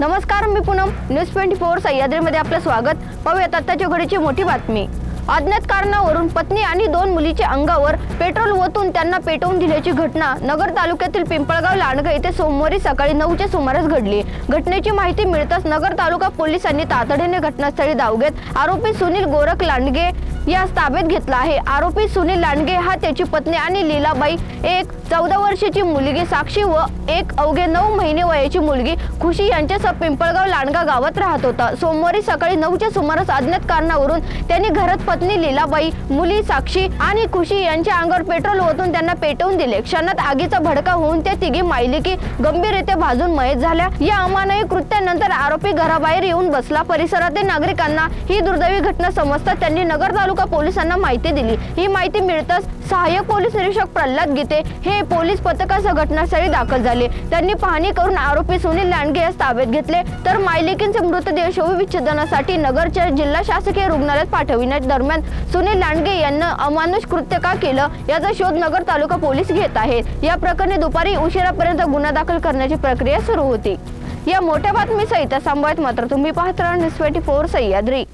नमस्कार मी Poonam. News twenty four सह्याद्रीमध्ये आपलं स्वागत. पाहूयात आत्ताच्या घडीची मोठी बातमी. अज्ञात कारणावरून पत्नी आणि दोन मुलीच्या अंगावर पेट्रोल ओतून त्यांना पेटवून दिल्याची घटना नगर तालुक्यातील पिंपळगाव लांडगा येथे सोमवारी सकाळी नऊच्या सुमारास घडली. घटनेची माहिती मिळताच नगर तालुका पोलिसांनी तातडीने घटनास्थळी धाव घेत आरोपी सुनील गोरख लांडगे यास ताब्यात घेतला आहे. आरोपी सुनील लांडगे हा त्याची पत्नी आणि लीलाबाई एक चौदा वर्षाची मुलगी साक्षी व एक अवघे नऊ महिने वयाची मुलगी खुशी यांच्यासह पिंपळगाव लांडगा गावात राहत होता. सोमवारी सकाळी नऊच्या सुमारास अज्ञात कारणावरून त्यांनी घरात पत्नी लीलाबाई मुली साक्षी आणि खुशी यांच्या अंगावर पेट्रोल ओतून त्यांना पेटवून दिले. क्षणात आगीचा भडका होऊन त्या तिघी मायलिकी गंभीररित्या भाजून मयत झाल्या. या अमानवी कृत्यानंतर आरोपी घराबाहेर येऊन बसला. परिसरातील नागरिकांना ही दुर्दैवी घटना समजता त्यांनी नगर तालुका पोलिसांना माहिती दिली. ही माहिती मिळताच सहाय्यक पोलीस निरीक्षक प्रल्हाद गीते हे पोलीस पथकासह घटनास्थळी दाखल झाले. त्यांनी पाहणी करून आरोपी सुनील लांडगे यास ताब्यात घेतले. तर मायलेकींचे मृतदेह शवविच्छेदनासाठी नगरच्या जिल्हा शासकीय रुग्णालयात पाठविण्यात दरम्यान सुनील लांडगे यांना अमानुष कृत्य का केलं याचा शोध नगर तालुका पोलीस घेत आहेत. या प्रकरणी दुपारी उशिरापर्यंत गुन्हा दाखल करण्याची प्रक्रिया सुरू होती. या मोठ्या बातमीसहित सांभाळत मात्र तुम्ही पाहत राहा न्यूज ट्वेंटी फोर सह्याद्री.